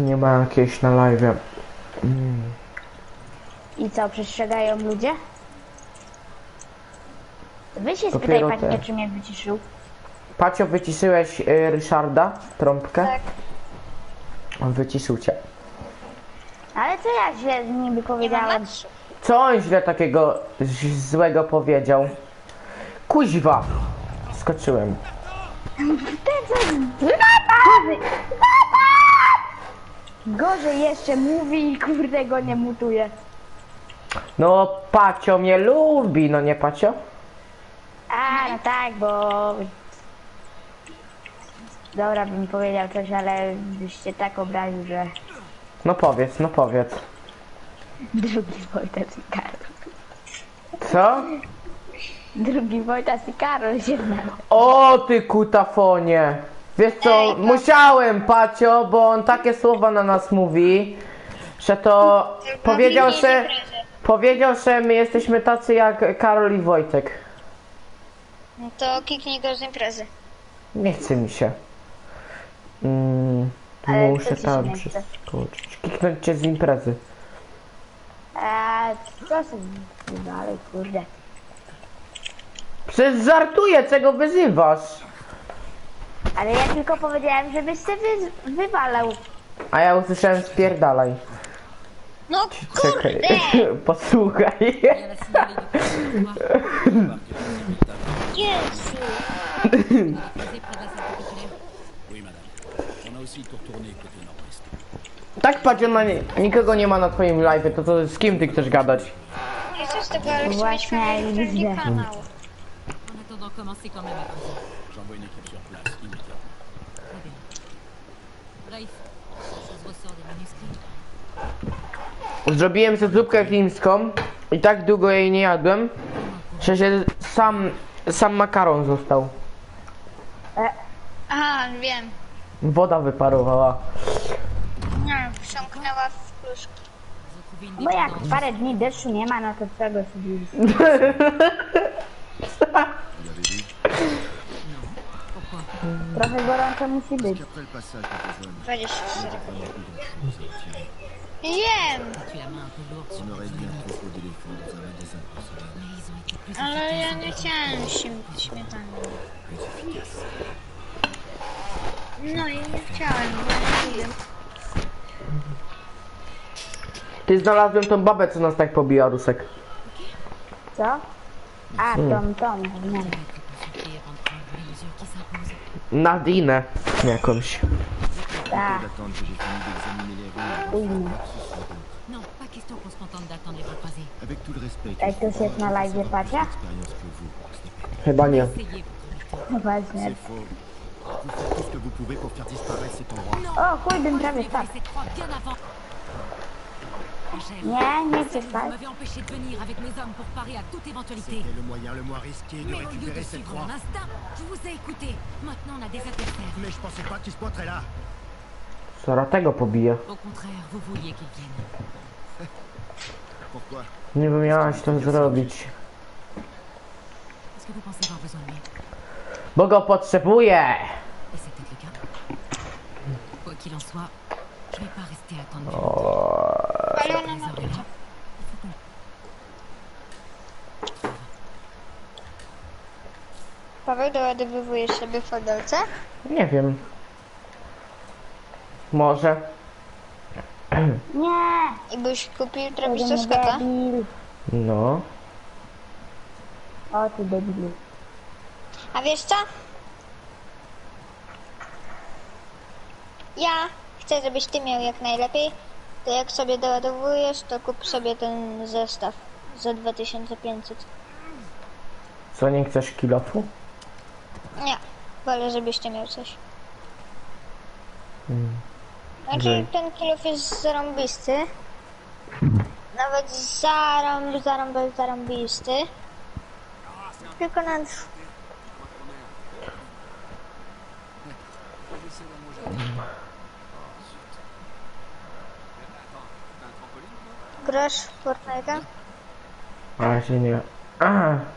Nie ma jakiejś na live. I co, przestrzegają ludzie? Wy się spytaj, Dopiero panie, te. czy mnie wyciszył. Pacio, wyciszyłeś y, Ryszarda trąbkę? Tak. On wyciszył cię. Ale co ja źle niby matsu. Co on źle takiego złego powiedział? Kuźwa! Skoczyłem. Gorzej jeszcze mówi i kurde go nie mutuje. No, Pacio mnie lubi, no nie Pacio? A, no tak, bo... Dobra, bym powiedział coś, ale byście tak obraził, że No powiedz, no powiedz. drugi Wojtas i Karol. Co? Drugi Wojtas i Karol się znalazł. O ty kutafonie! Wiesz co, no. musiałem Pacio, bo on takie słowa na nas mówi, że to powiedział, kliknij że powiedział, że my jesteśmy tacy jak Karol i Wojtek. No to kliknij go z imprezy. Nie chce mi się. Mm, Ale muszę tam nie chce? przeskoczyć. Kliknąć cię z imprezy. A co sobie dalej, kurde. Przecież żartuję, czego wyzywasz. Ale ja tylko powiedziałem, żebyś się wy, wywalał. A ja usłyszałem spierdalaj. No Czekaj, kurde! posłuchaj. Jezu! Tak, Pacio, no, nie, nikogo nie ma na twoim live, to, to z kim ty chcesz gadać? Nie co z tego, ale chcę mieć Właśnie, widzę. kanał. En attendant, commencez quand même à Zrobiłem sobie zupkę chińską i tak długo jej nie jadłem, że się sam, sam makaron został. E, A, wiem. Woda wyparowała. Nie, wsiąknęła z pluszki. Bo jak parę dni deszczu nie ma, no to czego sobie Trochę gorąco musi być. 23. Wiem, Tu la main un peu lourde sur On aurait un trésor. troupeau d'éléphants dans un magasin pour se Mais ils ont été plus ale ja nie chciałem śm- śmietany. No i nie chciałem, bo nie. Ty znalazłem tą babę, co nas tak pobija, Rusek. Co? A, nie. Les mesures qui s'imposent. Nadinę jakąś. Tak, d'attendre que j'ai fini d'examiner Ah. Non. Pas question qu'on se contente d'attendre les recroisés. Avec tout le respect. Avec que cette maladie est pas eh bien. Ben, c'est bon, bien. Vas-y, merde. Vous faites tout ce que vous pouvez pour faire disparaître cet endroit. Oh, quoi, de me travailler ça. Yeah, mais c'est pas. Vous m'avez empêché de venir avec mes hommes pour parer à toute éventualité. C'était le moyen le moins risqué de mais récupérer cette croix. Mais au lieu de suivre mon instinct, je vous ai écouté. Maintenant, on a des adversaires. Mais je pensais pas qu'ils se pointeraient là. Zaraz tego pobije. Nie bym miałaś to zrobić. Bo go potrzebuję! Là. Paweł, doładowywujesz sobie w fodelce? Nie wiem. Może. Nie, I byś kupił Travisa Scotta? debil. No. O, ty debilu. A wiesz co? Ja chcę, żebyś ty miał jak najlepiej. To jak sobie doładowujesz, to kup sobie ten zestaw za 2500. Co, nie chcesz kilofu? Nie, wolę, żebyś ty miał coś. Znaczy, ten kilof jest zarąbisty. Nawet zarąb, zarąb, zarąbisty. Tylko na... Grasz w Fortnite'a? A się nie. Aha.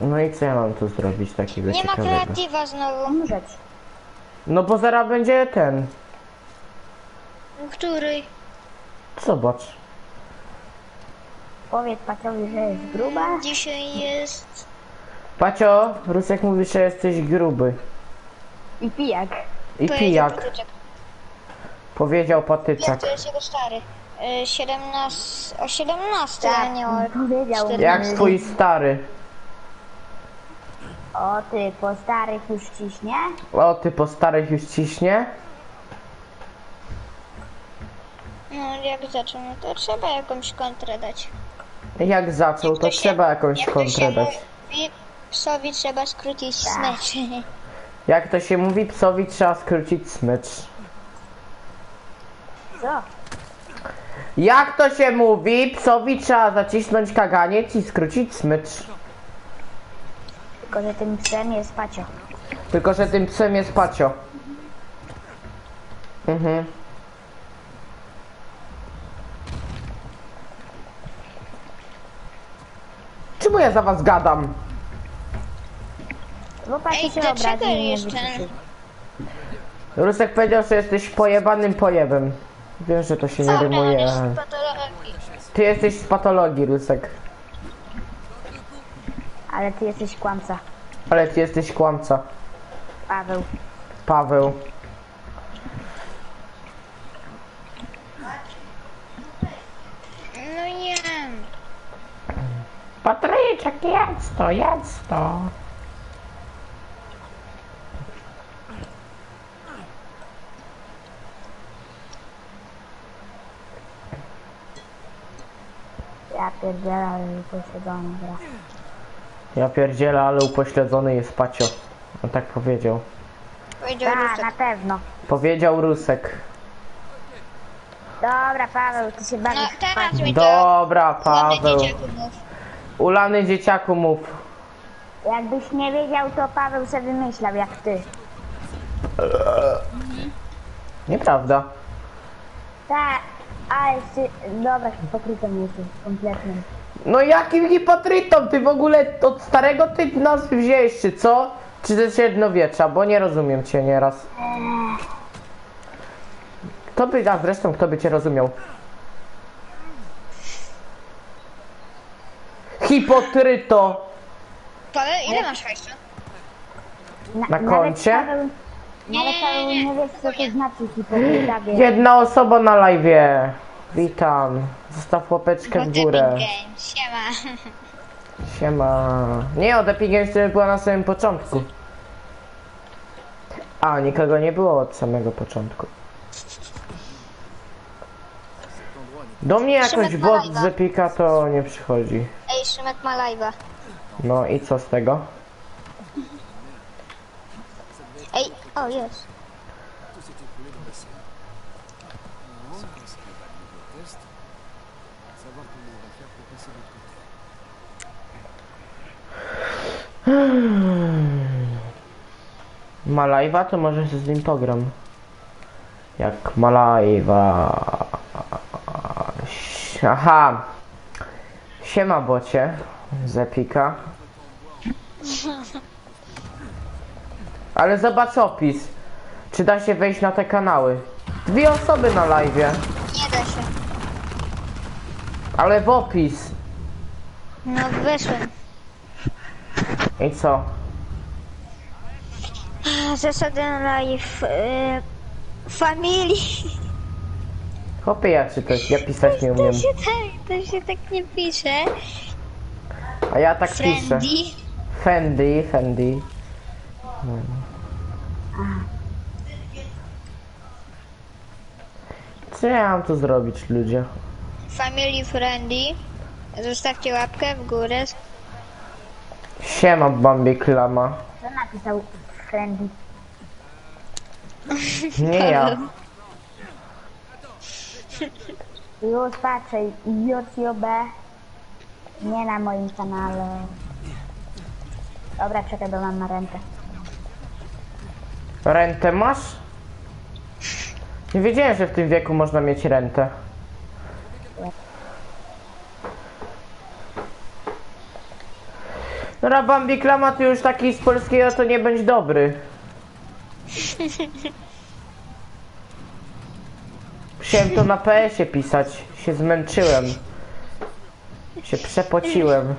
No i co ja mam tu zrobić takiego Nie ma ciekawego? kreatywa znowu. Umrzeć. No bo zaraz będzie ten. Której? Zobacz. Powiedz Paciowi, że jest gruba. Dzisiaj jest... Pacio, Rusek mówi, że jesteś gruby. I pijak. I Powiedział pijak. patyczek. Powiedział patyczak. to jest jego stary. Y, 17... O 17, Tak, a nie o... powiedział. Jak twój stary. O ty, po starych już ciśnie? O, ty po starych już ciśnie? No, jak zaczął, no to trzeba jakąś kontrę dać. Jak zaczął, to Jak się- trzeba jakąś jak to kontrę się dać. mówi, Psowi trzeba skrócić smycz. Jak to się mówi, psowi trzeba skrócić smycz. Co? Jak to się mówi, psowi trzeba zacisnąć kaganiec i skrócić smycz. Tylko, że tym psem jest Pacio. Tylko, że tym psem jest pacio. Mhm. Czemu ja za was gadam? Bo Ej, się dlaczego obrazi i nie jeszcze-. Rusek powiedział, że jesteś pojebanym pojebem. Wiem, że to się nie Dobra, rymuje. ale- patologii. Ty jesteś z patologii, Rusek. Ale ty jesteś kłamca. Ale ty jesteś kłamca. Paweł. Paweł. No nie. Patryczek, jedz to, jedz to. Ja pierdzielę, ale posiedzony gra. Ja pierdzielę, ale upośledzony jest pacio. On tak powiedział. Powiedział Tak, Rusek. na pewno. Powiedział Rusek. Dobra, Paweł, ty się No bawisz w teraz Pacio. mi to... Dobra, Paweł. dzieciaku mów. Ulany dzieciaku mów. Jakbyś nie wiedział, to Paweł sobie wymyślał jak ty. Nieprawda. Tak, a jeszcze... Dobra, hipokrytą jesteś, kompletnym. No jakim hipotrytą? Ty w ogóle od starego ty nas wzięłeś, czy co? Czy ze średniowiecza? Bo nie rozumiem cię nieraz. Kto by, a zresztą kto by cię rozumiał? Hipotryto! Ale ile masz hajsu? Na koncie? Paweł, nawet Paweł nie wiesz, co to znaczy hipokryta. Jedna osoba na live'ie. Witam. Zostaw łapeczkę w górę. Siema. Siema. Nie, od Epic Games to była na samym początku. A, nikogo nie było od samego początku. Do mnie jakoś bot z Epika to nie przychodzi. Ej, Szymek ma live'a. No i co z tego? Ej, o jest. Ma live'a, to może się z nim pogram. Jak ma live'a. Aha. Siema bocie z Epika. Ale zobacz opis. Czy da się wejść na te kanały? Dwie osoby na live'ie, Nie da się. ale w opis. No weszłem. I co? Zasady live. Y, familii. Chłopie, ja czytać, ja pisać nie umiem. To się tak, to się tak nie pisze. A ja tak piszę. Fendi, Fendi. No. Co ja mam tu zrobić, ludzie? Family friendly. Zostawcie łapkę w górę. Siema, Bambi Klama. Co napisał Friendly? Nie ja. Już patrzę, JOB. Nie na moim kanale. Dobra, czekaj, bo mam na rękę. Rentę masz? Nie wiedziałem, że w tym wieku można mieć rentę. Dobra, Bambi Klama, już taki z polskiego to nie bądź dobry. Musiałem to na PS-ie pisać. Się zmęczyłem. Się przepociłem.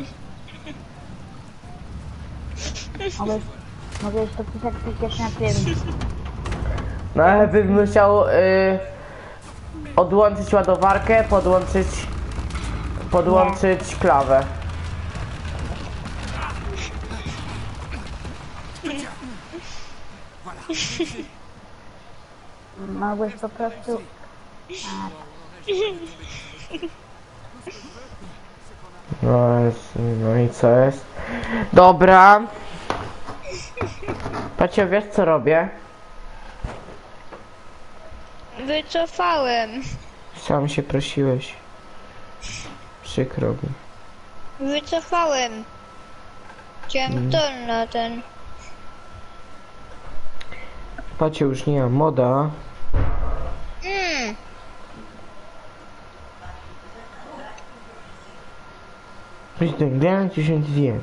Mogłeś, mogłeś to pisać przecież na tym. No ale bym musiał y, odłączyć ładowarkę, podłączyć podłączyć klawę. Mogłeś po prostu... No, jest, no i co jest? Dobra. Pacie, wiesz co robię? Wycofałem. Sam się prosiłeś. Przykro mi. Wycofałem. Chciałem to na ten. Pacie, już nie ma moda. Źle, 10 wie.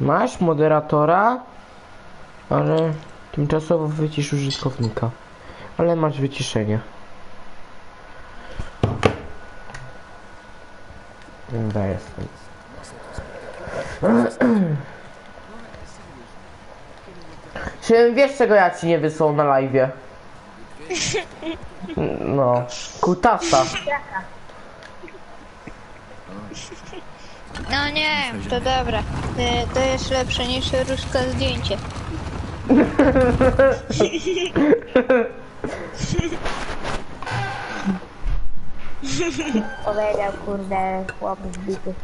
Masz moderatora, ale tymczasowo wycisz użytkownika. Ale masz wyciszenie. Dobra, jestem. Czy wiesz czego ja ci nie wysłał na live'ie? No, kutasa. No nie, to dobra. To, to jest lepsze niż ruska zdjęcie. Powiedział, kurde, chłop zbity.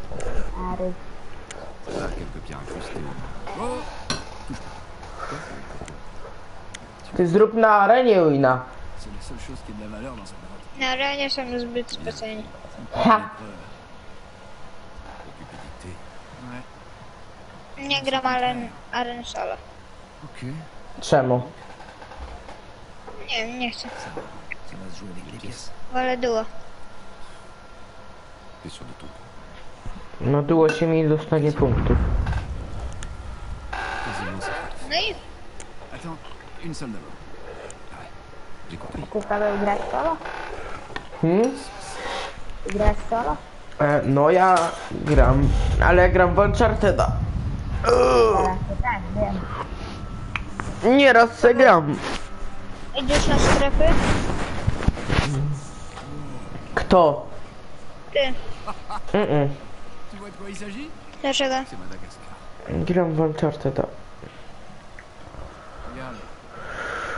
Ary. Là, quelques pierres incrustées. Ty zrób na arenie Wina. Na razie są zbyt specjalni. Ha! Nie gram Aren, Aren Solo. Czemu? Nie nie chcę. Wolę duo. No duo się mi dostanie punktów. No i une seule d'abord. J'ai compris. Ty Paweł grasz solo? Hmm? Grasz solo? E, no ja gram, ale ja gram w Uncharted'a. To tak, wiem. Nieraz se gram. idziesz na strefy? Kto? Ty. Mm-mm. Tu vois de quoi il s'agit Dlaczego? C'est Madagascar. Gram w Uncharted'a. Regarde.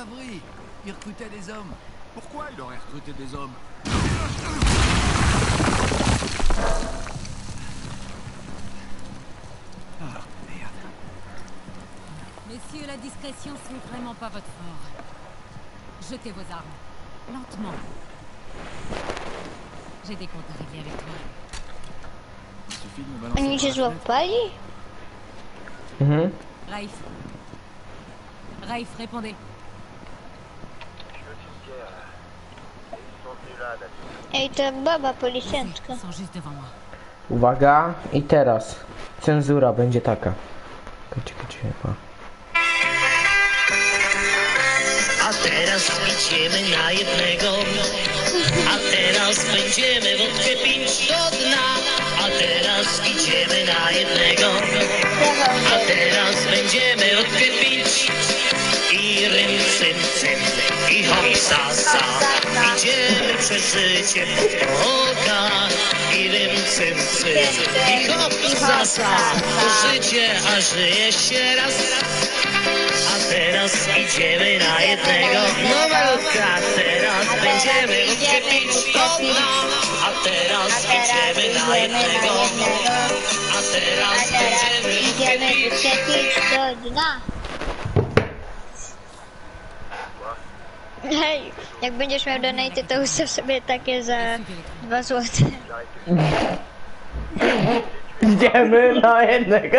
Abri Il recrutait des hommes. Pourquoi il aurait recruté des hommes Ah, merde. Messieurs, la discrétion, c'est vraiment pas votre fort. Jetez vos armes. Lentement. J'ai des comptes à régler avec toi. Il suffit de me balancer. Par cię la fenêtre. złapali? Mhm. Raif. Raif, répondez. Ej, to baba policjantka. Uwaga, i teraz cenzura będzie taka. Czekaj, czekaj, pa. A teraz idziemy na jednego, a teraz będziemy wódkę pić do dna. A teraz idziemy na jednego, a teraz będziemy wódkę pić. I rym, cym, i hop, sa, sa. Idziemy przez życie oka. I rym, cym, i hop, sa, sa. Życie, a żyje się raz. A teraz idziemy na jednego. No malutka, teraz będziemy wódkę pić. A teraz idziemy na jednego. A teraz będziemy wódkę do dna. Hej, jak będziesz miał donaty, to ustaw sobie takie za 2 złote. Idziemy na jednego.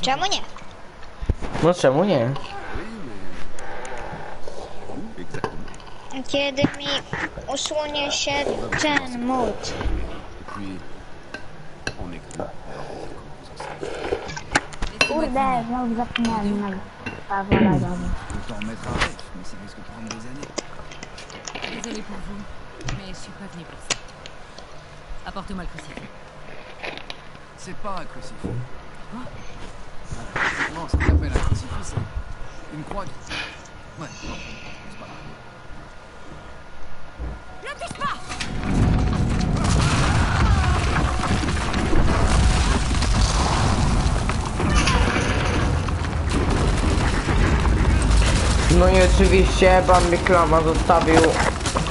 Czemu nie? No czemu nie? Kiedy mi usunie się ten mód. Kurde, znowu zapomniałem na Paweł Radowy. Autant en mettre avec, mais ça risque de prendre des années. Désolée pour vous, mais je suis pas venue pour ça. Apporte-moi le crucifix. C'est pas un crucifix. Non, ce qu'on appelle un crucifix, c'est une croix. Ouais, non, c'est pas grave. No i oczywiście Bambi Klama zostawił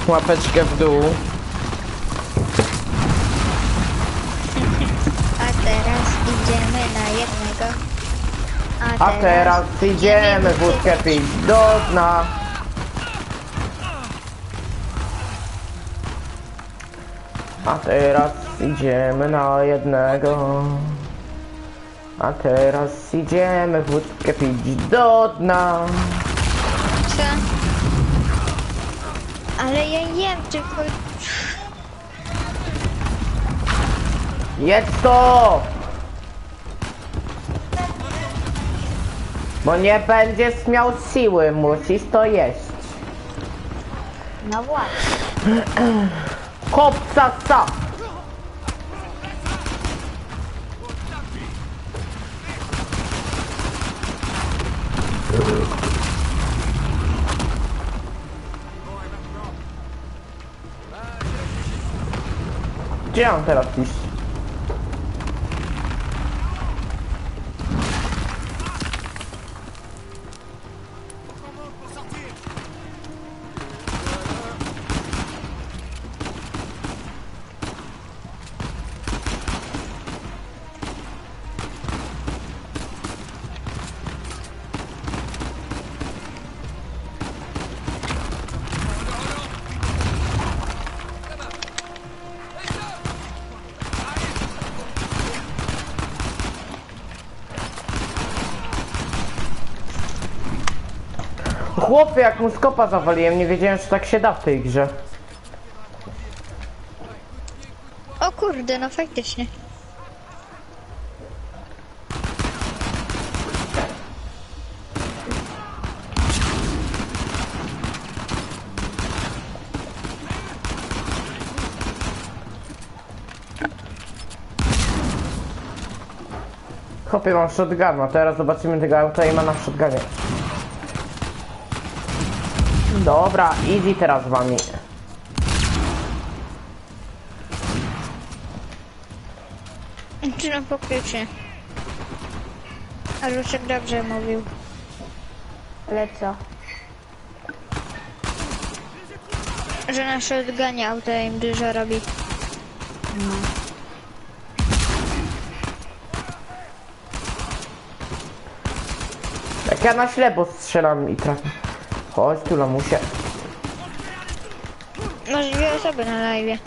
łapeczkę w dół. A teraz idziemy na jednego. A teraz idziemy wódkę pić do dna. A teraz idziemy na jednego. A teraz idziemy wódkę pić do dna. Ale ja jem tylko... Jedz to! Bo nie będziesz miał siły, musisz to jeść. No właśnie. Kopca sa! Gdzie mam teraz iść? Chłopie, jak mu skopa zawaliłem, nie wiedziałem, że tak się da w tej grze. O kurde, no faktycznie. Chłopie, mam shotguna, teraz zobaczymy tego auta i ma na shotgunie. Dobra, easy teraz z wami. Czy no faktycznie. A Luczek dobrze mówił. Ale co? Że na shotgunie auto im dużo robi. Jak ja na ślepo strzelam i trafię. Chodź tu, lamusie. Masz dwie osoby na live.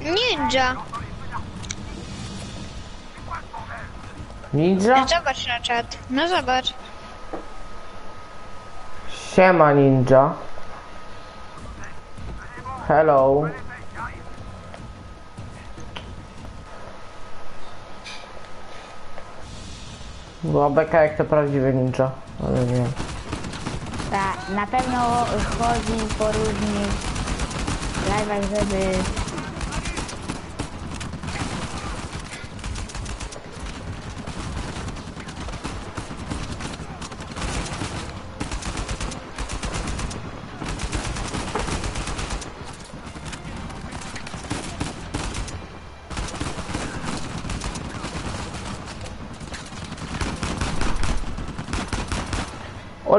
Ninja! Ninja? Zobacz na czat. No zobacz. Siema, ninja. Hello. Była beka jak to prawdziwy ninja, ale nie. Ta, na pewno chodzi po różnych live'ach, żeby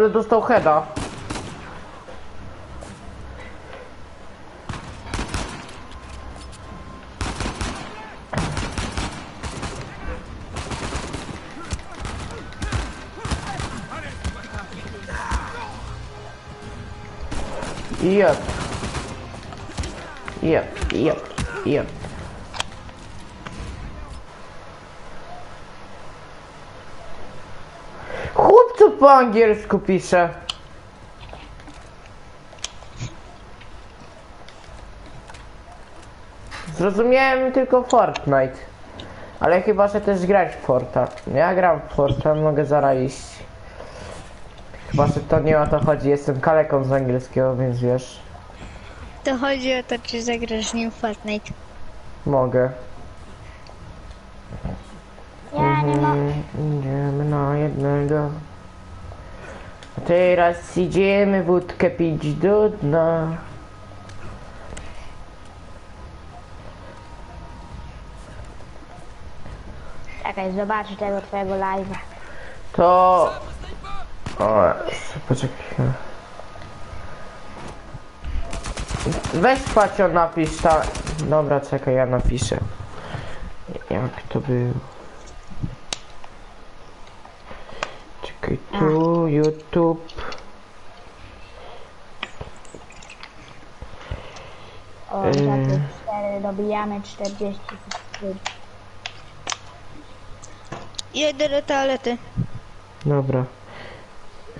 Ale dostał heada. Jep. Jep, jep, jep. Po angielsku pisze. Zrozumiałem tylko Fortnite. Ale chyba, że też grać w Forta. Ja gram w Forta, mogę zaraz iść. Chyba, że to nie o to chodzi, jestem kaleką z angielskiego, więc wiesz. To chodzi o to, czy zagrasz nim w Fortnite. Mogę. Ja nie mogę. Mhm, Idziemy na jednego. Teraz idziemy wódkę pić do dna. Czekaj, zobaczę tego twojego live'a. To... O, poczekaj. Weź Pacio napisz ta... Dobra, czekaj, ja napiszę. Jak to było? Czekaj, tu, YouTube. O, Yy. czekaj, 4, dobijamy 40 subskrypcji. Jedę do toalety. Dobra.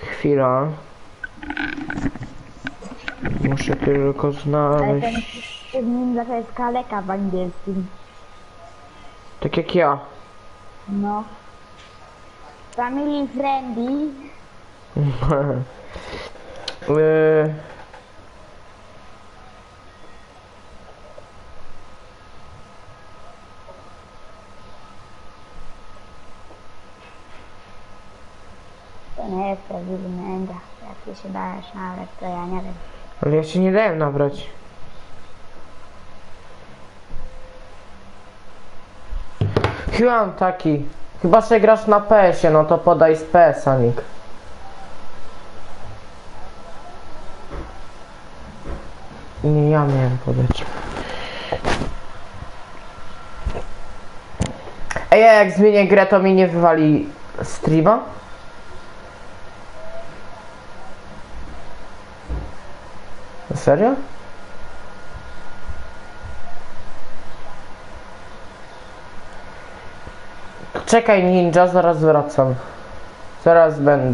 Chwila. Muszę tylko Ale ten znaleźć. z nim to jest kaleka w angielskim. Tak jak ja. No. Family friendly. Yy, To nie jest prawdziwy męga. Jak ty się dajesz nawet, to ja nie wiem. ale ja się nie dałem nabrać. Chyba mam taki. Chyba, że grasz na PS-ie, no to podaj z PS-a, Nick. Nie, ja miałem podać. Ej, jak zmienię grę, to mi nie wywali streama? Serio? Czekaj ninja, zaraz wracam. Zaraz będę.